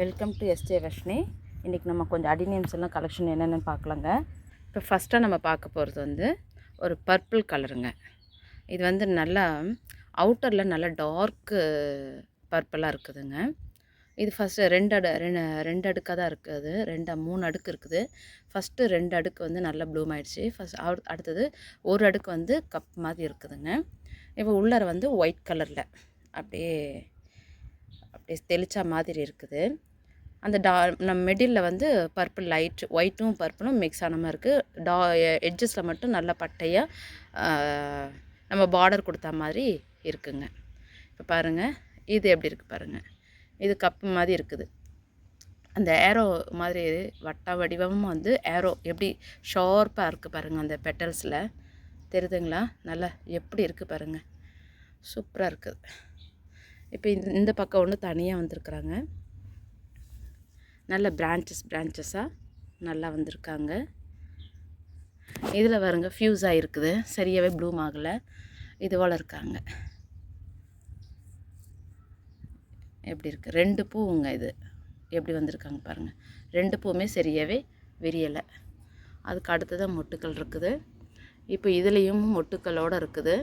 Welcome to SJ Varshini இன்றைக்கி நம்ம கொஞ்சம் அடினியம்ஸ் எல்லாம் கலெக்ஷன் என்னென்னு பார்க்கலாங்க. இப்போ ஃபஸ்ட்டாக நம்ம பார்க்க போகிறது வந்து ஒரு பர்பிள் கலருங்க இது வந்து நல்லா அவுட்டரில் நல்லா டார்க்கு பர்பிளாக இருக்குதுங்க. இது ஃபஸ்ட்டு ரெண்டு அடு ரெண்டு ரெண்டு அடுக்காக தான் இருக்குது. ரெண்டு மூணு அடுக்கு இருக்குது. ஃபஸ்ட்டு ரெண்டு அடுக்கு வந்து நல்லா ப்ளூம் ஆயிடுச்சு. ஃபஸ்ட் அடுத்தது ஒரு அடுக்கு வந்து கப் மாதிரி இருக்குதுங்க. இப்போ உள்ளார வந்து ஒயிட் கலரில் அப்படியே அப்படியே தெளிச்சா மாதிரி இருக்குது. அந்த டா நம்ம மிடில் வந்து பர்பிள் லைட் ஒயிட்டும் பர்பிளும் மிக்ஸ் ஆன மாதிரி இருக்குது டா எட்ஜஸில் மட்டும் நல்ல பட்டையாக நம்ம பார்டர் கொடுத்த மாதிரி இருக்குங்க. இப்போ பாருங்கள் இது எப்படி இருக்குது பாருங்கள் இது கப்பு மாதிரி இருக்குது. அந்த ஏரோ மாதிரி வட்ட வடிவமும் வந்து ஏரோ எப்படி ஷார்ப்பாக இருக்குது பாருங்கள் அந்த பெட்டல்ஸில் தெரியுதுங்களா? நல்லா எப்படி இருக்குது பாருங்கள் சூப்பராக இருக்குது. இப்போ இந்த இந்த பக்கம் ஒன்று தனியாக வந்திருக்குறாங்க. நல்ல பிரான்ச்சஸ் பிரான்ச்சஸாக நல்லா வந்திருக்காங்க. இதில் வருங்க ஃப்யூஸ் ஆகிருக்குது சரியாகவே ப்ளூம் ஆகலை. இது இருக்காங்க. எப்படி இருக்குது ரெண்டு பூவுங்க இது. எப்படி வந்திருக்காங்க பாருங்கள் ரெண்டு பூவுமே சரியாகவே விரியலை. அதுக்கு அடுத்ததான் மொட்டுக்கள் இருக்குது. இப்போ இதுலேயும் மொட்டுக்களோடு இருக்குது.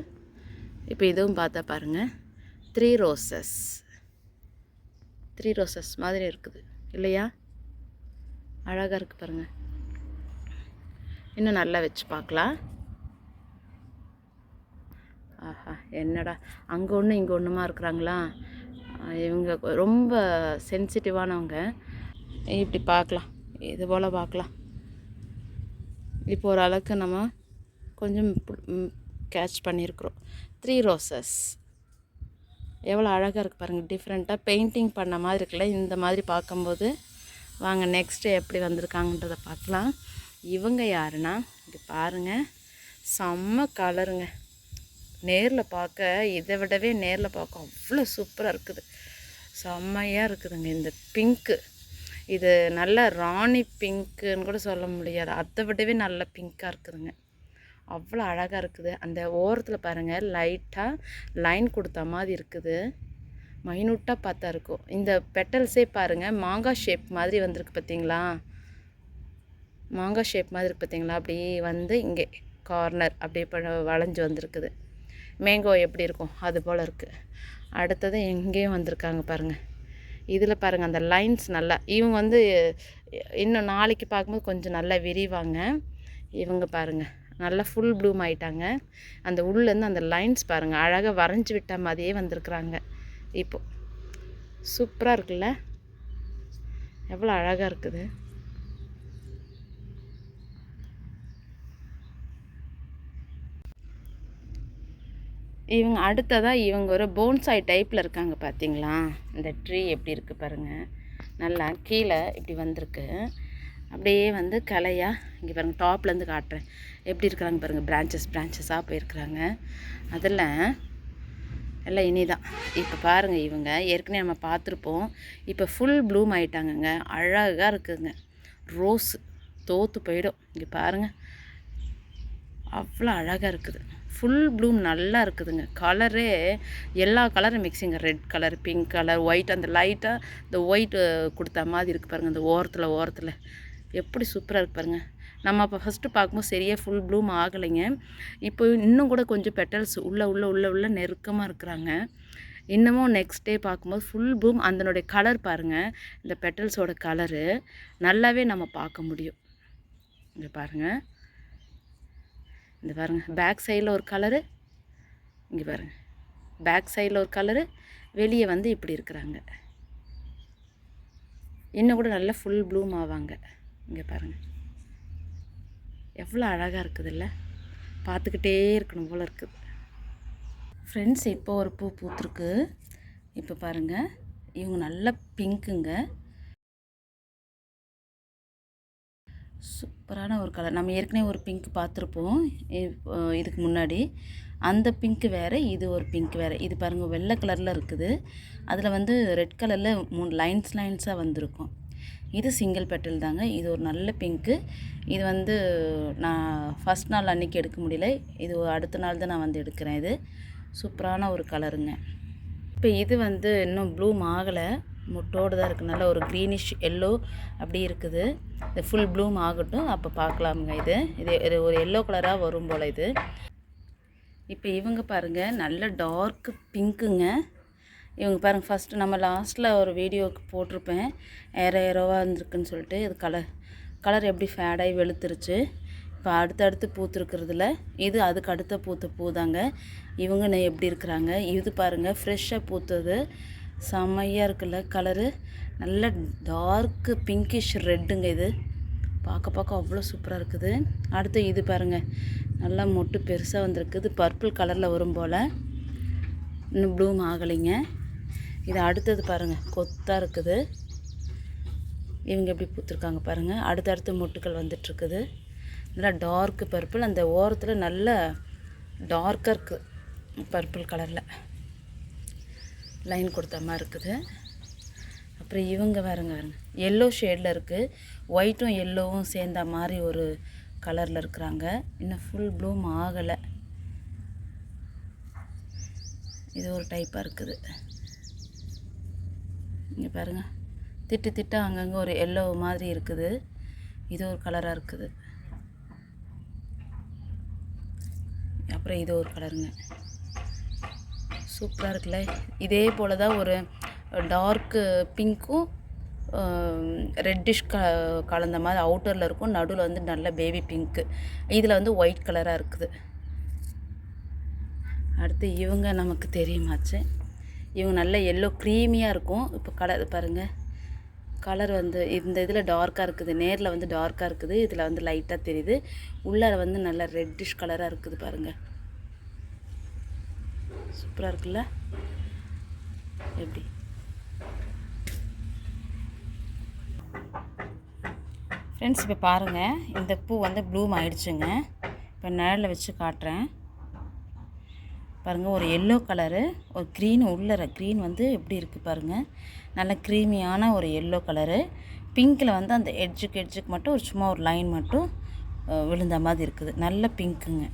இப்போ இதுவும் பார்த்தா பாருங்கள் த்ரீ ரோசஸ் த்ரீ ரோசஸ் மாதிரி இருக்குது. இல்லையா? அழகாக இருக்குது பாருங்கள் இன்னும் நல்லா வச்சு பார்க்கலாம். ஆஹா என்னடா? அங்கே ஒன்று இங்கே ஒன்றுமா இருக்கிறாங்களா? இவங்க ரொம்ப சென்சிட்டிவானவங்க. இப்படி பார்க்கலாம். இது போல் பார்க்கலாம். இப்போ ஓரளவுக்கு நம்ம கொஞ்சம் கேட்ச் பண்ணியிருக்கிறோம். த்ரீ ரோசஸ் எவ்வளோ அழகாக இருக்குது பாருங்கள் டிஃப்ரெண்ட்டாக பெயிண்டிங் பண்ண மாதிரி இருக்குல்ல இந்த மாதிரி பார்க்கும்போது. வாங்க நெக்ஸ்ட்டு எப்படி வந்திருக்காங்கன்றதை பார்க்கலாம். இவங்க யாருன்னா இங்கே பாருங்கள் செம்ம கலருங்க நேரில் பார்க்க இதை விடவே நேரில் பார்க்க அவ்வளோ சூப்பராக இருக்குது. செம்மையாக இருக்குதுங்க இந்த பிங்க்கு இது நல்ல ராணி பிங்க்குன்னு கூட சொல்ல முடியாது. அதை விடவே நல்ல பிங்க்காக இருக்குதுங்க. அவ்வளோ அழகாக இருக்குது. அந்த ஓரத்தில் பாருங்கள் லைட்டாக லைன் கொடுத்த மாதிரி இருக்குது. மைனூட்டாக பார்த்தா இருக்கும். இந்த பெட்டல்ஸே பாருங்கள் மாங்காய் ஷேப் மாதிரி வந்திருக்கு பார்த்தீங்களா? மாங்காய் ஷேப் மாதிரி இருக்கு பார்த்தீங்களா? அப்படியே வந்து இங்கே கார்னர் அப்படியே வளைஞ்சு வந்திருக்குது. மேங்கோ எப்படி இருக்கும்? அது போல் இருக்குது அடுத்தது எங்கேயும் வந்திருக்காங்க பாருங்கள் இதில் பாருங்கள் அந்த லைன்ஸ் நல்லா இவங்க வந்து இன்னும் நாளைக்கு பார்க்கும்போது கொஞ்சம் நல்லா விரிவாங்க. இவங்க பாருங்கள் நல்லா ஃபுல் ப்ளூம் ஆயிட்டாங்க. அந்த உள்ளேருந்து அந்த லைன்ஸ் பாருங்கள் அழகாக வரைஞ்சி விட்ட மாதிரியே வந்திருக்குறாங்க. இப்போது சூப்பராக இருக்குல்ல? எவ்வளோ அழகாக இருக்குது. இவங்க அடுத்ததாக இவங்க ஒரு போன்சாய் டைப்பில் இருக்காங்க பார்த்தீங்களா இந்த ட்ரீ எப்படி இருக்குது பாருங்கள் நல்லா கீழே இப்படி வந்திருக்கு. அப்படியே வந்து கலையாக இங்கே பாருங்கள் டாப்லேருந்து காட்டுறேன். எப்படி இருக்கிறாங்க பாருங்கள் பிரான்ச்சஸ் பிரான்ச்சஸாக போயிருக்கிறாங்க. அதில் எல்லாம் இனிதான். இப்போ பாருங்கள் இவங்க ஏற்கனவே நம்ம பார்த்துருப்போம். இப்போ ஃபுல் ப்ளூம் ஆயிட்டாங்கங்க. அழகாக இருக்குதுங்க ரோஸ் தோற்று போயிடும். இங்கே பாருங்கள் அவ்வளோ அழகாக இருக்குது. ஃபுல் ப்ளூம் நல்லா இருக்குதுங்க. கலரே எல்லா கலரும் மிக்சிங்க red colour pink colour white அந்த லைட்டாக இந்த ஒயிட் கொடுத்த மாதிரி இருக்குது பாருங்கள் அந்த ஓரத்தில் ஓரத்தில். எப்படி சூப்பராக இருக்குது பாருங்கள் நம்ம அப்போ ஃபஸ்ட்டு பார்க்கும்போது சரியாக ஃபுல் ப்ளூம் ஆகலைங்க. இப்போ இன்னும் கூட கொஞ்சம் பெட்டல்ஸ் உள்ளே உள்ளே உள்ளே உள்ளே நெருக்கமாக இருக்கிறாங்க. இன்னமும் நெக்ஸ்ட் டே பார்க்கும்போது ஃபுல் ப்ளூம் அதனுடைய கலர் பாருங்கள் இந்த பெட்டல்ஸோட கலரு நல்லாவே நம்ம பார்க்க முடியும். இங்கே பாருங்கள் இந்த பாருங்கள் பேக் சைடில் ஒரு கலரு இங்கே பாருங்கள் பேக் சைடில் ஒரு கலரு வெளியே வந்து இப்படி இருக்கிறாங்க. இன்னும் கூட நல்லா ஃபுல் ப்ளூம் ஆவாங்க. இங்கே பாருங்கள் எவ்வளோ அழகாக இருக்குதுல்ல? பார்த்துக்கிட்டே இருக்கணும் போல் இருக்குது ஃப்ரெண்ட்ஸ் இப்போ ஒரு பூ பூத்துருக்கு. இப்போ பாருங்கள் இவங்க நல்ல பிங்க்குங்க. சூப்பரான ஒரு கலர் நம்ம ஏற்கனவே ஒரு பிங்க் பார்த்துருப்போம். இதுக்கு முன்னாடி. அந்த பிங்க்கு வேறு இது ஒரு பிங்க் வேறு. இது பாருங்கள் வெள்ளை கலரில் இருக்குது. அதில் வந்து ரெட் கலரில் மூணு லைன்ஸ் லைன்ஸாக வந்திருக்கும். இது சிங்கிள் பெட்டல் தாங்க. இது ஒரு நல்ல பிங்க்கு இது வந்து நான் ஃபஸ்ட் நாள் அன்றைக்கி எடுக்க முடியல. இது அடுத்த நாள் தான் நான் வந்து எடுக்கிறேன் இது. சூப்பரான ஒரு கலருங்க இப்போ இது வந்து இன்னும் ப்ளூம் ஆகலை. முட்டோடு தான் இருக்குது நல்ல ஒரு க்ரீனிஷ் எல்லோ அப்படி இருக்குது. இது ஃபுல் ப்ளூம் ஆகட்டும். அப்போ பார்க்கலாமுங்க இது. இது இது ஒரு எல்லோ கலராக வரும் போல் இது. இப்போ இவங்க பாருங்கள் நல்ல டார்க் பிங்க்குங்க இவங்க பாருங்கள் ஃபஸ்ட்டு நம்ம லாஸ்ட்டில் ஒரு வீடியோக்கு போட்டிருப்பேன். ஏரோ ஏரோவாக இருந்திருக்குன்னு சொல்லிட்டு இது கலர் கலர் எப்படி ஃபேடாகி வெளுத்துருச்சு? இப்போ அடுத்தடுத்து பூத்துருக்கிறதுல இது அதுக்கு அடுத்த பூத்த பூ தாங்க இவங்க எப்படி இருக்கிறாங்க? இது பாருங்கள் ஃப்ரெஷ்ஷாக பூத்தது. செம்மையாக இருக்குல்ல கலரு நல்ல டார்க்கு பிங்கிஷ் ரெட்டுங்க இது. பார்க்க பார்க்க அவ்வளோ சூப்பராக இருக்குது. அடுத்து இது பாருங்கள் நல்லா மொட்டு பெருசாக வந்திருக்குது. பர்பிள் கலரில் வரும் போல். இன்னும் ப்ளூம் ஆகலைங்க. இது அடுத்தது பாருங்கள் கொத்தாக இருக்குது. இவங்க எப்படி பூத்துருக்காங்க பாருங்கள் அடுத்தடுத்து மொட்டுக்கள் வந்துட்டுருக்குது. நல்லா டார்க்கு பர்பிள் அந்த ஓரத்தில் நல்ல டார்க்காக இருக்குது பர்பிள் கலரில் லைன் கொடுத்த மாதிரி இருக்குது. அப்புறம் இவங்க பாருங்க. பாருங்க எல்லோ ஷேடில் இருக்குது ஒயிட்டும் எல்லோவும் சேர்ந்த மாதிரி ஒரு கலரில் இருக்கிறாங்க. இன்னும் ஃபுல் ப்ளூம் ஆகலை. இது ஒரு டைப்பாக இருக்குது. இங்கே பாருங்கள் திட்டு திட்டு அங்கங்கே ஒரு எல்லோ மாதிரி இருக்குது. இது ஒரு கலராக இருக்குது. அப்புறம் இது ஒரு கலருங்க சூப்பராக இருக்குல்ல. இதே போல் தான் ஒரு டார்க்கு பிங்க்கும் ரெட்டிஷ் க கலந்த மாதிரி அவுட்டரில் இருக்கும். நடுவில் வந்து நல்ல பேபி பிங்க்கு இதில் வந்து ஒயிட் கலராக இருக்குது. அடுத்து இவங்க நமக்கு தெரியுமாச்சு? இவங்க நல்லா எல்லோ க்ரீமியாக இருக்கும். இப்போ கலர் பாருங்கள் கலர் வந்து இந்த இதில் டார்க்காக இருக்குது. நேரில் வந்து டார்க்காக இருக்குது. இதில் வந்து லைட்டாக தெரியுது. உள்ளார வந்து நல்லா ரெட்டிஷ் கலராக இருக்குது பாருங்கள் சூப்பராக இருக்குல்ல? எப்படி? ஃப்ரெண்ட்ஸ் இப்போ பாருங்கள் இந்த பூ வந்து ப்ளூம் ஆயிடுச்சுங்க. இப்போ நிழலில் வச்சு காட்டுறேன். பாருங்கள் ஒரு எல்லோ கலரு ஒரு க்ரீன் உள்ளற க்ரீன் வந்து எப்படி இருக்குது பாருங்கள் நல்ல க்ரீமியான ஒரு எல்லோ கலரு பிங்க்கில் வந்து அந்த எட்ஜுக்கு எட்ஜுக்கு மட்டும் ஒரு சும்மா ஒரு லைன் மட்டும் விழுந்த மாதிரி இருக்குது. நல்ல பிங்க்குங்க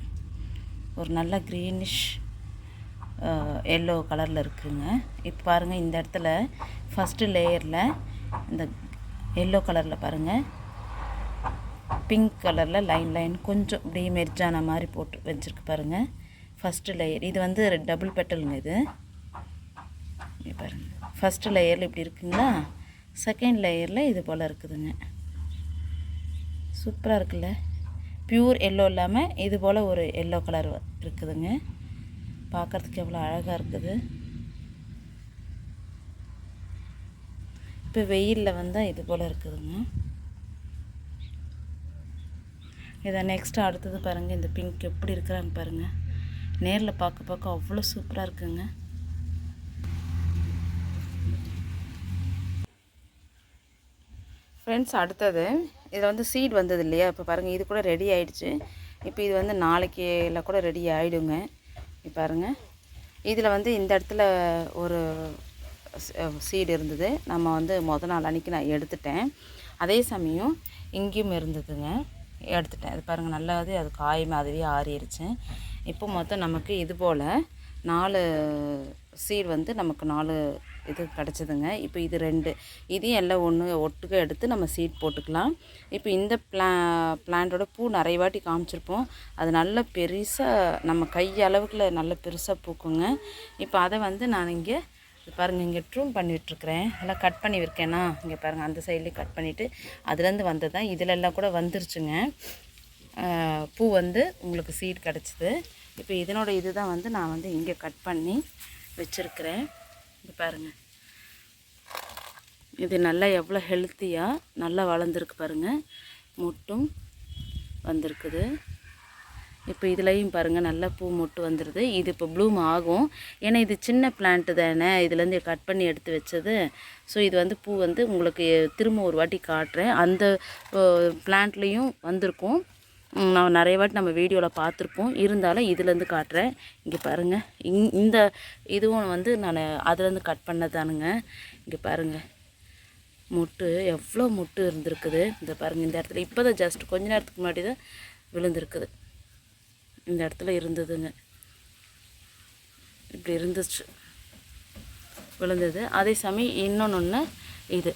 ஒரு நல்ல க்ரீனிஷ் எல்லோ கலரில் இருக்குதுங்க இப்போ பாருங்கள் இந்த இடத்துல ஃபஸ்ட்டு லேயரில் இந்த எல்லோ கலரில் பாருங்கள் பிங்க் கலரில் லைன் லைன் கொஞ்சம் இப்படி மெர்ஜான மாதிரி போட்டு வச்சுருக்கு பாருங்கள் ஃபஸ்ட்டு லேயர் இது வந்து டபுள் பெட்டலுங்க இது. பாருங்கள் ஃபஸ்ட்டு லேயரில் இப்படி இருக்குங்களா? செகண்ட் லேயரில் இது போல் இருக்குதுங்க. சூப்பராக இருக்குல்ல? பியூர் எல்லோ இல்லாமல் இது போல் ஒரு எல்லோ கலர் இருக்குதுங்க. பார்க்குறதுக்கு எவ்வளோ அழகாக இருக்குது. இப்போ வெயிலில் வந்தால் இது போல் இருக்குதுங்க. இதை நெக்ஸ்ட் அடுத்தது பாருங்கள் இந்த பிங்க் எப்படி இருக்கிறாங்க பாருங்கள் நேரில் பார்க்க பார்க்க அவ்வளோ சூப்பராக இருக்குங்க. ஃப்ரெண்ட்ஸ் அடுத்தது இதில் வந்து சீட் வந்தது இல்லையா? இப்போ பாருங்கள் இது கூட ரெடி ஆயிடுச்சு. இப்போ இது வந்து நாளைக்கு எல்லாம் கூட ரெடி ஆகிடுங்க இப்போ பாருங்கள் இதில் வந்து இந்த இடத்துல ஒரு சீடு இருந்தது. நம்ம வந்து முத நாள் அன்றைக்கி நான் எடுத்துட்டேன். அதே சமயம் இங்கேயும் இருந்ததுங்க. எடுத்துட்டேன். அது பாருங்கள் நல்லாவே அது காயுமே அதுவே ஆறிடுச்சு இப்போ மொத்தம் நமக்கு இது போல் நாலு சீட் வந்து நமக்கு நாலு இது கிடச்சிதுங்க. இப்போ இது ரெண்டு. இதையும் எல்லாம் ஒன்று ஒட்டுக்க எடுத்து நம்ம சீட் போட்டுக்கலாம். இப்போ இந்த பிளா பிளான்ட்டோட பூ நிறைய வாட்டி காமிச்சிருப்போம். அது நல்ல பெருசாக நம்ம கை அளவுக்குள்ள நல்ல பெருசாக பூக்குங்க. இப்போ அதை வந்து நான் இங்கே பாருங்கள் இங்கே ட்ரூம் பண்ணிகிட்ருக்கிறேன் எல்லாம் கட் பண்ணி இருக்கேனா இங்கே பாருங்கள் அந்த சைட்லேயும் கட் பண்ணிவிட்டு அதுலேருந்து வந்தது தான் இதிலெல்லாம் கூட வந்துருச்சுங்க. பூ வந்து உங்களுக்கு சீட் கிடச்சிது. இப்போ இதனோட இது தான் வந்து நான் வந்து இங்கே கட் பண்ணி வச்சுருக்கிறேன். இது பாருங்கள் இது நல்லா எவ்வளோ ஹெல்த்தியாக நல்லா வளர்ந்துருக்கு பாருங்கள் முட்டும் வந்திருக்குது. இப்போ இதுலேயும் பாருங்கள் நல்லா பூ மொட்டு வந்துடுது இது இப்போ ப்ளூம் ஆகும். ஏன்னா இது சின்ன பிளான்ட்டு தானே. இதுலேருந்து கட் பண்ணி எடுத்து வச்சது. ஸோ இது வந்து பூ வந்து உங்களுக்கு திரும்ப ஒரு வாட்டி காட்டுறேன். அந்த பிளான்ட்லேயும் வந்திருக்கும். நான் நிறைய வாட்டி நம்ம வீடியோவில் பார்த்துருப்போம். இருந்தாலும் இதுலேருந்து காட்டுறேன். இங்கே பாருங்கள் இங் இந்த இதுவும் வந்து நான் அதுலேருந்து கட் பண்ணதானுங்க. இங்கே பாருங்கள் முட்டு எவ்வளோ முட்டு இருந்திருக்குது. இந்த பாருங்கள் இந்த இடத்துல. இப்போ தான் ஜஸ்ட் கொஞ்ச நேரத்துக்கு முன்னாடி தான் விழுந்திருக்குது. இந்த இடத்துல இருந்ததுங்க. இப்படி இருந்துச்சு. விழுந்தது. அதே சமயம் இன்னொன்று ஒன்று இது.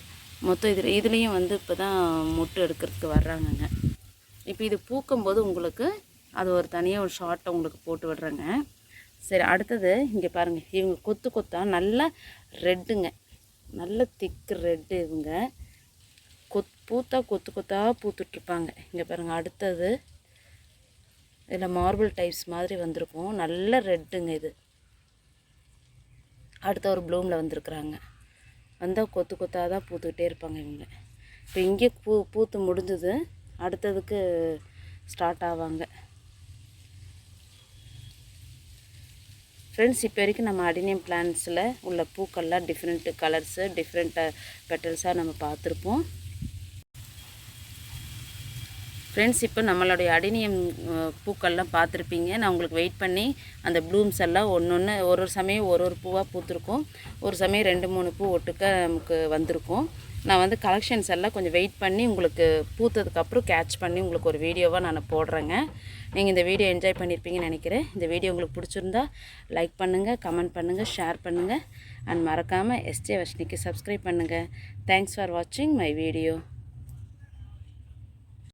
மொத்தம் இதில் இதுலேயும் வந்து இப்போ தான் முட்டு எடுக்கிறதுக்கு வர்றாங்கங்க. இப்போ இது பூக்கும்போது உங்களுக்கு அது ஒரு தனியாக ஒரு ஷார்ட்டை உங்களுக்கு போட்டு விடுறேங்க. சரி அடுத்தது இங்கே பாருங்கள் இவங்க கொத்து கொத்தா நல்ல ரெட்டுங்க. நல்ல திக்கு ரெட்டு இவங்க. கொத் பூத்தா கொத்து கொத்தா பூத்துட்ருப்பாங்க. இங்கே பாருங்கள் அடுத்தது இதில் மார்பிள் டைப்ஸ் மாதிரி வந்திருக்கும். நல்ல ரெட்டுங்க இது. அடுத்த ஒரு ப்ளூமில் வந்திருக்குறாங்க. வந்தால் கொத்து கொத்தாக தான் பூத்துக்கிட்டே இருப்பாங்க இவங்க. இப்போ இங்கே பூ பூத்து முடிஞ்சது. அடுத்ததுக்கு ஸ்டார்ட் ஆவாங்க. ஃப்ரெண்ட்ஸ் இப்போ வரைக்கும் நம்ம அடினியம் பிளான்ஸில் உள்ள பூக்கள்லாம் டிஃப்ரெண்ட்டு கலர்ஸு டிஃப்ரெண்ட் பெட்டல்ஸாக நம்ம பார்த்துருப்போம். ஃப்ரெண்ட்ஸ் இப்போ நம்மளுடைய அடினியம் பூக்கள்லாம் பார்த்துருப்பீங்க. நான் உங்களுக்கு வெயிட் பண்ணி அந்த ப்ளூம்ஸ் எல்லாம் ஒன்று ஒன்று ஒரு ஒரு சமயம் ஒரு ஒரு பூவாக பூத்துருக்கும். ஒரு சமயம் ரெண்டு மூணு பூ ஒட்டுக்க நமக்கு வந்திருக்கும். நான் வந்து கலெக்ஷன்ஸ் எல்லாம் கொஞ்சம் வெயிட் பண்ணி உங்களுக்கு பூத்ததுக்கப்புறம் கேட்ச் பண்ணி உங்களுக்கு ஒரு வீடியோவாக நான் போடுறேங்க. நீங்கள் இந்த வீடியோ என்ஜாய் பண்ணியிருப்பீங்கன்னு நினைக்கிறேன். இந்த வீடியோ உங்களுக்கு பிடிச்சிருந்தா லைக் பண்ணுங்கள் கமெண்ட் பண்ணுங்கள் ஷேர் பண்ணுங்கள் அண்ட் மறக்காமல் எஸ்ஜே வர்ஷினிக்கு சப்ஸ்கிரைப் பண்ணுங்கள் தேங்க்ஸ் ஃபார் வாட்சிங் மை வீடியோ